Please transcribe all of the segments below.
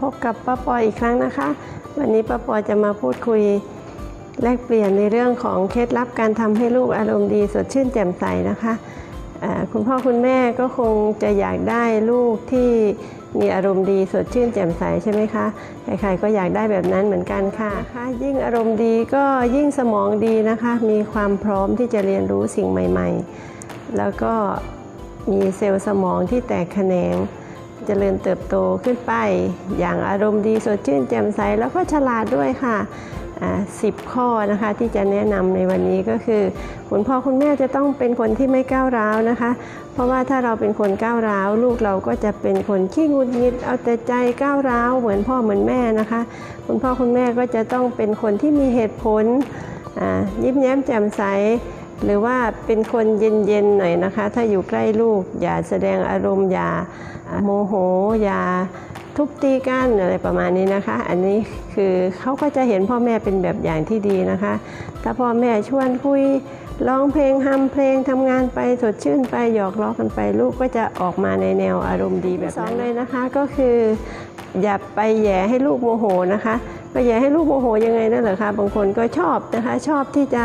พบกับป้าปออีกครั้งนะคะ วันนี้ป้าปอจะมาพูดคุยแลกเปลี่ยนในเรื่องของเคล็ดลับการทำให้ลูกอารมณ์ดีสดชื่นแจ่มใสนะคะคุณพ่อคุณแม่ก็คงจะอยากได้ลูกที่มีอารมณ์ดีสดชื่นแจ่มใสใช่ไหมคะใครๆก็อยากได้แบบนั้นเหมือนกันค่ะะคะยิ่งอารมณ์ดีก็ยิ่งสมองดีนะคะ มีความพร้อมที่จะเรียนรู้สิ่งใหม่ ๆ แล้วก็มีเซลล์สมองที่แตกแขนง เจริญเติบโตขึ้นไป อย่างอารมณ์ดีสดชื่นแจ่มใสแล้วก็ฉลาดด้วยค่ะสิบข้อนะคะที่จะแนะนำในวันนี้ก็คือคุณพ่อคุณแม่จะต้องเป็นคนที่ไม่ก้าวร้าวนะคะ เพราะว่าถ้าเราเป็นคนก้าวร้าว ลูกเราก็จะเป็นคนขี้งุดงิด เอาแต่ใจก้าวร้าวเหมือนพ่อเหมือนแม่นะคะ คุณพ่อคุณแม่ก็จะต้องเป็นคนที่มีเหตุผลยิ้มแย้มแจ่มใส หรือว่าเป็นคนเย็นๆหน่อยนะคะ ถ้าอยู่ใกล้ลูกอย่าแสดงอารมณ์อย่า โมโหอย่าทุบตีกันอะไรประมาณนี้นะคะ อันนี้คือเขาก็จะเห็นพ่อแม่เป็นแบบอย่างที่ดีนะคะ ถ้าพ่อแม่ชวนคุยร้องเพลงฮัมเพลงทำงานไปสดชื่นไปหยอกล้อกันไปลูกก็จะออกมาในแนวอารมณ์ดีแบบสองเลยนะคะ ก็คือ อย่าไปแหย่ให้ลูกโมโหนะคะไปแหย่ให้ลูกโมโหยังไงนั่นเหรอคะบางคนก็ชอบนะคะ ชอบที่จะ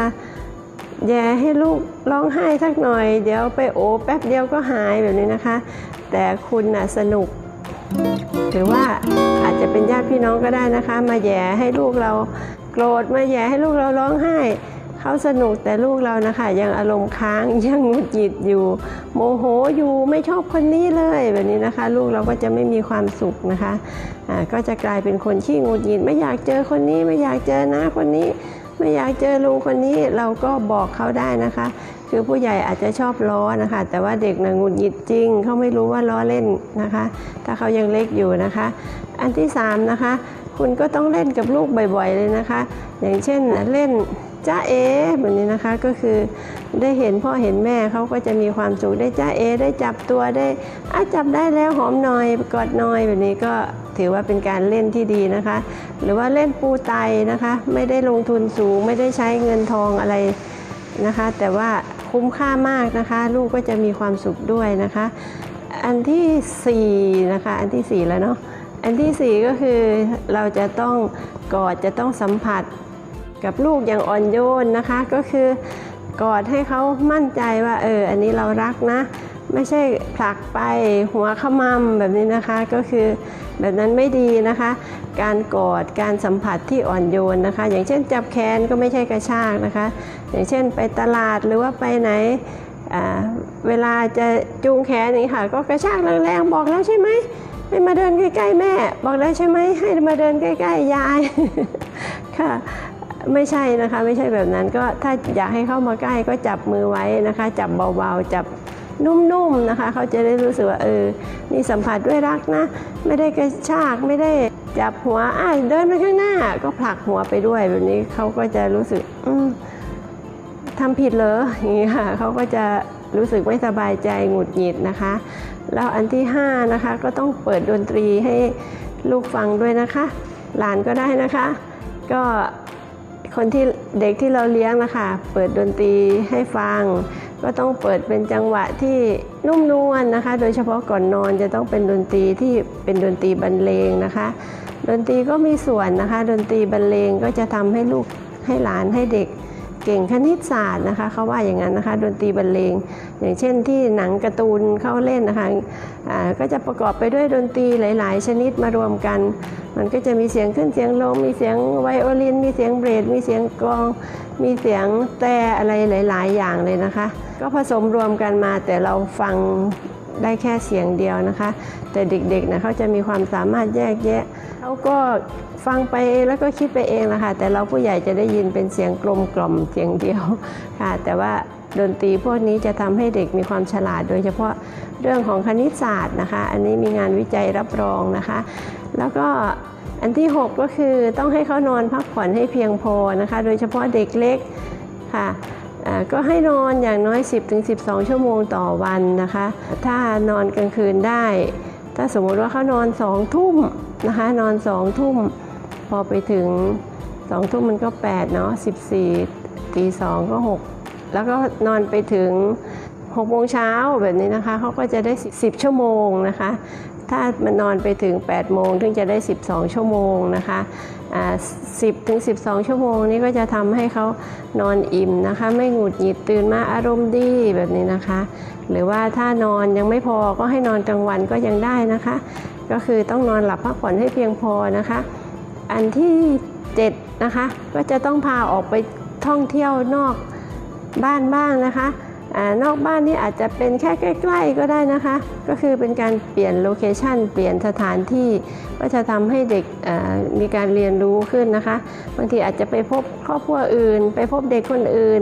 แย่ให้ลูกร้องไห้สักหน่อย เดี๋ยวไปโอ้แป๊บเดียวก็หายแบบนี้นะคะ แต่คุณน่ะสนุก หรือว่าอาจจะเป็นญาติพี่น้องก็ได้นะคะ มาแย่ให้ลูกเราโกรธมาแย่ให้ลูกเราร้องไห้เขาสนุกแต่ลูกเรานะคะ ยังอารมณ์ค้างยังหงุดหงิดอยู่ โมโหอยู่ไม่ชอบคนนี้เลยแบบนี้นะคะ ลูกเราก็จะไม่มีความสุขนะคะอ่าก็จะกลายเป็นคนขี้หงุดหงิดไม่อยากเจอคนนี้ไม่อยากเจอน้าคนนี้ ไม่อยากเจอลุงคนนี้เราก็บอกเขาได้นะคะ คือผู้ใหญ่อาจจะชอบล้อนะคะ แต่ว่าเด็กนะหงุดหงิดจริง เขาไม่รู้ว่าล้อเล่นนะคะ ถ้าเขายังเล็กอยู่นะคะ อันที่สามนะคะคุณก็ต้องเล่นกับลูกบ่อยๆเลยนะคะ อย่างเช่นเล่นจ้าเอแบบนี้นะคะก็คือได้เห็นพ่อเห็นแม่เขาก็จะมีความสุขได้จ้าเอ ได้จับตัวได้อาจับได้แล้วหอมหน่อยกอดหน่อยแบบนี้ก็ถือว่าเป็นการเล่นที่ดีนะคะ หรือว่าเล่นปูไตนะคะ ไม่ได้ลงทุนสูงไม่ได้ใช้เงินทองอะไรนะคะ แต่ว่า คุ้มค่ามากนะคะ ลูกก็จะมีความสุขด้วยนะคะ อันที่สี่นะคะอันที่สี่แล้วเนาะอันที่สี่ก็คือเราจะต้องกอดจะต้องสัมผัสกับลูกอย่างอ่อนโยนนะคะ ก็คือกอดให้เขามั่นใจว่าเอออันนี้เรารักนะ ไม่ใช่ผลักไปหัวขมำแบบนี้นะคะ ก็คือแบบนั้นไม่ดีนะคะ การกอดการสัมผัสที่อ่อนโยนนะคะ อย่างเช่นจับแขนก็ไม่ใช่กระชากนะคะ อย่างเช่นไปตลาดหรือว่าไปไหนเวลาจะจูงแขนนี้ค่ะ ก็กระชากแรงๆบอกแล้วใช่ไหมให้มาเดินใกล้ๆแม่ บอกแล้วใช่ไหมให้มาเดินใกล้ๆยายค่ะไม่ใช่นะคะไม่ใช่แบบนั้นก็ถ้าอยากให้เข้ามาใกล้ก็จับมือไว้นะคะ จับเบาๆจับ นุ่มๆนะคะ เขาจะได้รู้สึกว่าเออนี่สัมผัสด้วยรักนะ ไม่ได้กระชากไม่ได้จับหัวอ้ายเดินไปข้างหน้าก็ผลักหัวไปด้วยแบบนี้เขาก็จะรู้สึกอืทำผิดเหรออย่างนี้ค่ะเขาก็จะรู้สึกไม่สบายใจหงุดหงิดนะคะ แล้วอันที่ห้านะคะก็ต้องเปิดดนตรีให้ลูกฟังด้วยนะคะ หลานก็ได้นะคะ ก็คนที่เด็กที่เราเลี้ยงนะคะ เปิดดนตรีให้ฟัง ก็ต้องเปิดเป็นจังหวะที่นุ่มนวลนะคะ โดยเฉพาะก่อนนอนจะต้องเป็นดนตรีที่เป็นดนตรีบรรเลงนะคะ ดนตรีก็มีส่วนนะคะ ดนตรีบรรเลงก็จะทำให้ลูกให้หลานให้เด็ก เก่งคณิตศาสตร์นะคะเขาว่าอย่างนั้นนะคะดนตรีบรรเลง อย่างเช่นที่หนังการ์ตูนเข้าเล่นนะคะก็จะประกอบไปด้วยดนตรีหลาย ๆ ชนิดมารวมกัน มันก็จะมีเสียงขึ้นเสียงลง มีเสียงไวโอลิน มีเสียงเบรดมีเสียงกลอง มีเสียงแต่อะไรหลาย ๆ อย่างเลยนะคะ ก็ผสมรวมกันมาแต่เราฟัง ได้แค่เสียงเดียวนะคะ แต่เด็กๆนะเขาจะมีความสามารถแยกแยะเขาก็ฟังไปแล้วก็คิดไปเองนะคะแต่เราผู้ใหญ่จะได้ยินเป็นเสียงกลมกล่อมเสียงเดียวค่ะ แต่ว่าดนตรีพวกนี้จะทำให้เด็กมีความฉลาด โดยเฉพาะเรื่องของคณิตศาสตร์นะคะ อันนี้มีงานวิจัยรับรองนะคะ แล้วก็อันที่ 6 ก็คือต้องให้เขานอนพักผ่อนให้เพียงพอนะคะ โดยเฉพาะเด็กเล็กค่ะ ก็ให้นอนอย่างน้อย 10-12 ชั่วโมงต่อวันนะคะ ถ้านอนกลางคืนได้ ถ้าสมมติว่าเขานอนสองทุ่มนะคะ นอนสองทุ่ม พอไปถึงสองทุ่มมันก็ 8 เนาะ 14ตีสองก็ 6 แล้วก็นอนไปถึง6โมงเช้าแบบนี้นะคะเขาก็จะได้ 10 ชั่วโมงนะคะ ถ้ามันนอนไปถึง 8 โมงถึงจะได้ 12 ชั่วโมงนะคะอ่า10ถึง 12 ชั่วโมงนี้ก็จะทำให้เขานอนอิ่มนะคะ ไม่หงุดหงิดตื่นมาอารมณ์ดีแบบนี้นะคะ หรือว่าถ้านอนยังไม่พอก็ให้นอนกลางวันก็ยังได้นะคะ ก็คือต้องนอนหลับพักผ่อนให้เพียงพอนะคะ อันที่7นะคะก็จะต้องพาออกไปท่องเที่ยวนอกบ้านบ้างนะคะ อนอกบ้านนี่อาจจะเป็นแค่ใกล้ ๆ ก็ได้นะคะ ก็คือเป็นการเปลี่ยนโลเคชันเปลี่ยนสถานที่ก็จะทำให้เด็กมีการเรียนรู้ขึ้นนะคะ บางทีอาจจะไปพบครอบครัวอื่น ไปพบเด็กคนอื่น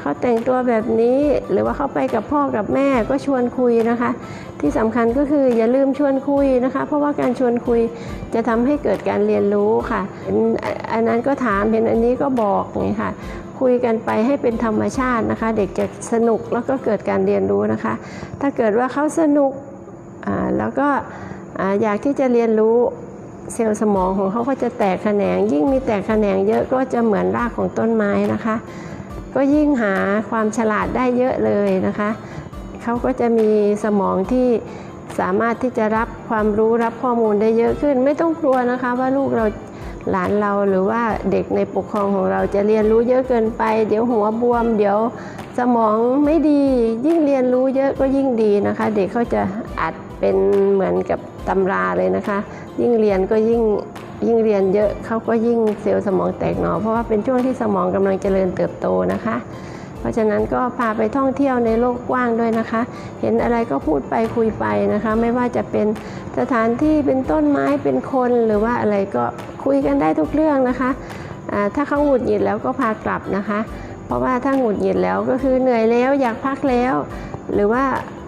เขาแต่งตัวแบบนี้หรือว่าเขาไปกับพ่อกับแม่ก็ชวนคุยนะคะ ที่สำคัญก็คืออย่าลืมชวนคุยนะคะ เพราะว่าการชวนคุยจะทำให้เกิดการเรียนรู้ค่ะเห็นอันนั้นก็ถามเห็นอันนี้ก็บอกอย่างนี้ค่ะ คุยกันไปให้เป็นธรรมชาตินะคะ เด็กจะสนุกแล้วก็เกิดการเรียนรู้นะคะ ถ้าเกิดว่าเขาสนุกแล้วก็อ่าอยากที่จะเรียนรู้เซลล์สมองของเขาก็จะแตกแขนง ยิ่งมีแตกแขนงเยอะก็จะเหมือนรากของต้นไม้นะคะ ก็ยิ่งหาความฉลาดได้เยอะเลยนะคะเขาก็จะมีสมองที่สามารถที่จะรับความรู้รับข้อมูลได้เยอะขึ้น ไม่ต้องกลัวนะคะว่าลูกเราหลานเราหรือว่าเด็กในปกครองของเราจะเรียนรู้เยอะเกินไป เดี๋ยวหัวบวม เดี๋ยวสมองไม่ดี ยิ่งเรียนรู้เยอะก็ยิ่งดีนะคะ เด็กเขาจะอัดเป็นเหมือนกับตำราเลยนะคะ ยิ่งเรียนก็ยิ่ง ยิ่งเรียนเยอะเขาก็ยิ่งเซลล์สมองแตกหนอ เพราะว่าเป็นช่วงที่สมองกำลังเจริญเติบโตนะคะ เพราะฉะนั้นก็พาไปท่องเที่ยวในโลกกว้างด้วยนะคะ เห็นอะไรก็พูดไปคุยไปนะคะ ไม่ว่าจะเป็นสถานที่เป็นต้นไม้เป็นคนหรือว่าอะไรก็คุยกันได้ทุกเรื่องนะคะถ้าเขาหงุดหงิดแล้วก็พากลับนะคะ เพราะว่าถ้าหงุดหงิดแล้วก็คือเหนื่อยแล้วอยากพักแล้ว หรือว่า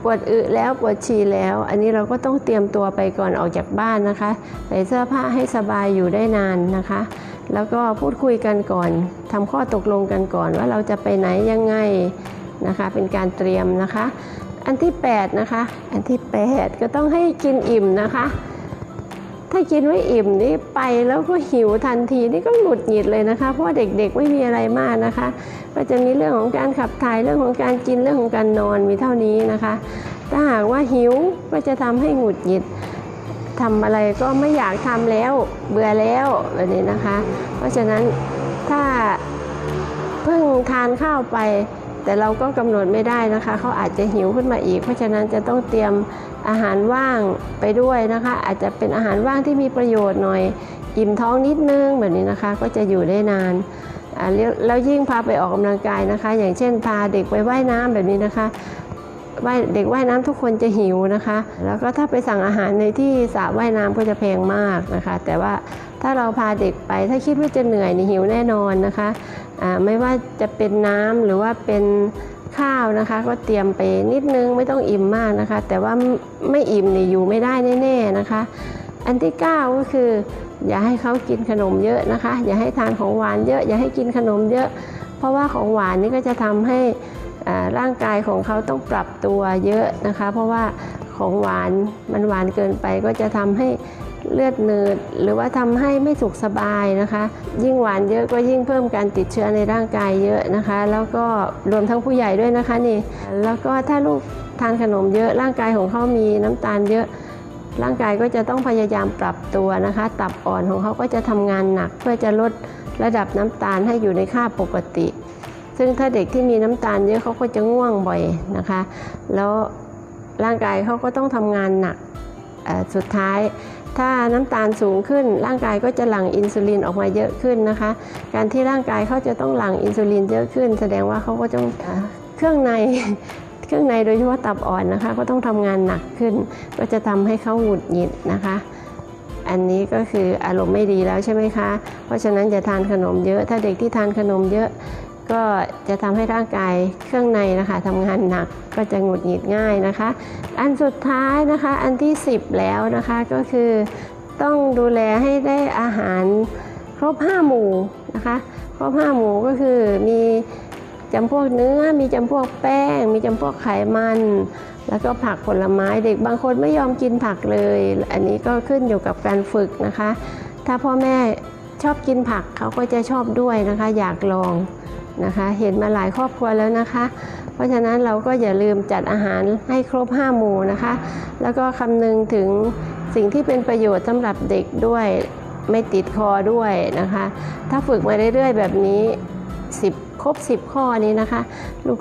วดอึแล้วปวดฉี่แล้ว อันนี้เราก็ต้องเตรียมตัวไปก่อนออกจากบ้านนะคะ ใส่เสื้อผ้าให้สบายอยู่ได้นานนะคะ แล้วก็พูดคุยกันก่อนทำข้อตกลงกันก่อนว่าเราจะไปไหนยังไงนะคะ เป็นการเตรียมนะคะ อันที่ 8 นะคะ อันที่ 8 ก็ต้องให้กินอิ่มนะคะ ถ้ากินไม่อิ่มนี่ไปแล้วก็หิวทันทีนี่ก็หงุดหงิดเลยนะคะ เพราะว่าเด็กๆไม่มีอะไรมากนะคะ ก็จะมีเรื่องของการขับถ่ายเรื่องของการกินเรื่องของการนอนมีเท่านี้นะคะ ถ้าหากว่าหิวก็จะทำให้หงุดหงิดทำอะไรก็ไม่อยากทำแล้วเบื่อแล้วแบบนี้นะคะ เพราะฉะนั้นถ้าเพิ่งทานข้าวไป แต่เราก็กำหนดไม่ได้นะคะ เขาอาจจะหิวขึ้นมาอีก เพราะฉะนั้นจะต้องเตรียมอาหารว่างไปด้วยนะคะ อาจจะเป็นอาหารว่างที่มีประโยชน์หน่อย อิ่มท้องนิดนึงแบบนี้นะคะ ก็จะอยู่ได้นานแล้วยิ่งพาไปออกกำลังกายนะคะ อย่างเช่นพาเด็กไปว่ายน้ำแบบนี้นะคะ เด็กว่ายน้ำทุกคนจะหิวนะคะ แล้วก็ถ้าไปสั่งอาหารในที่สระว่ายน้ำก็จะแพงมากนะคะ แต่ว่าถ้าเราพาเด็กไปถ้าคิดว่าจะเหนื่อยนี่หิวแน่นอนนะคะไม่ว่าจะเป็นน้ำหรือว่าเป็นข้าวนะคะ ก็เตรียมไปนิดนึงไม่ต้องอิ่มมากนะคะ แต่ว่าไม่อิ่มนี่อยู่ไม่ได้แน่ๆนะคะ อันที่ 9 ก็คือ อย่าให้เขากินขนมเยอะนะคะ อย่าให้ทานของหวานเยอะ อย่าให้กินขนมเยอะ เพราะว่าของหวานนี่ก็จะทำให้ ร่างกายของเขาต้องปรับตัวเยอะนะคะ เพราะว่าของหวานมันหวานเกินไปก็จะทำให้เลือดเนืดหรือว่าทำให้ไม่สุขสบายนะคะ ยิ่งหวานเยอะก็ยิ่งเพิ่มการติดเชื้อในร่างกายเยอะนะคะ แล้วก็รวมทั้งผู้ใหญ่ด้วยนะคะนี่แล้วก็ถ้าลูกทานขนมเยอะร่างกายของเขามีน้ำตาลเยอะร่างกายก็จะต้องพยายามปรับตัวนะคะ ตับอ่อนของเขาก็จะทำงานหนักเพื่อจะลดระดับน้ำตาลให้อยู่ในค่าปกติ ซึ่งถ้าเด็กที่มีน้ำตาลเยอะเขาก็จะง่วงบ่อยนะคะ แล้วร่างกายเขาก็ต้องทำงานหนักสุดท้าย ถ้าน้ำตาลสูงขึ้น ร่างกายก็จะหลั่งอินซูลินออกมาเยอะขึ้นนะคะ การที่ร่างกายเขาจะต้องหลั่งอินซูลินเยอะขึ้น แสดงว่าเขาก็ต้องเครื่องในเครื่องในโดยเฉพาะตับอ่อนนะคะ ก็ต้องทำงานหนักขึ้น ก็จะทำให้เขาหงุดหงิดนะคะอันนี้ก็คืออารมณ์ไม่ดีแล้วใช่ไหมคะ เพราะฉะนั้นอย่าทานขนมเยอะ ถ้าเด็กที่ทานขนมเยอะ ก็จะทำให้ร่างกายเครื่องในนะคะทำงานหนักก็จะหงุดหงิดง่ายนะคะ อันสุดท้ายนะคะอันที่ 10 แล้วนะคะก็คือต้องดูแลให้ได้อาหารครบ5หมู่นะคะครบ5หมู่ก็คือมีจำพวกเนื้อมีจำพวกแป้ง มีจำพวกไขมัน แล้วก็ผักผลไม้เด็กบางคนไม่ยอมกินผักเลย อันนี้ก็ขึ้นอยู่กับการฝึกนะคะ ถ้าพ่อแม่ชอบกินผักเขาก็จะชอบด้วยนะคะ อยากลอง นะคะ เห็นมาหลายครอบครัวแล้วนะคะ เพราะฉะนั้นเราก็อย่าลืมจัดอาหารให้ครบ 5 หมู่นะคะ แล้วก็คำนึงถึงสิ่งที่เป็นประโยชน์สำหรับเด็กด้วยไม่ติดคอด้วยนะคะ ถ้าฝึกมาเรื่อยๆ แบบนี้ 10 ครบ 10 ข้อนี้นะคะ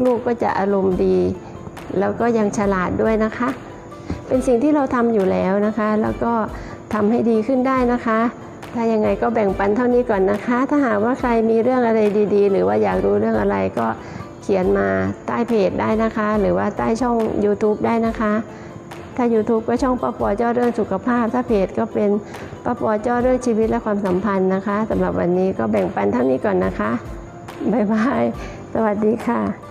ลูกๆก็จะอารมณ์ดี แล้วก็ยังฉลาดด้วยนะคะ เป็นสิ่งที่เราทำอยู่แล้วนะคะ แล้วก็ทำให้ดีขึ้นได้นะคะ ถ้ายังไงก็แบ่งปันเท่านี้ก่อนนะคะ ถ้าหากว่าใครมีเรื่องอะไรดีๆ หรือว่าอยากรู้เรื่องอะไรก็เขียนมาใต้เพจได้นะคะ หรือว่าใต้ช่อง YouTube ได้นะคะ ถ้า YouTube ก็ช่องป้าปอเจ้าเรื่องสุขภาพ ถ้าเพจก็เป็นป้าปอเจ้าเรื่องชีวิตและความสัมพันธ์นะคะสำหรับวันนี้ก็แบ่งปันเท่านี้ก่อนนะคะบ๊ายบาย สวัสดีค่ะ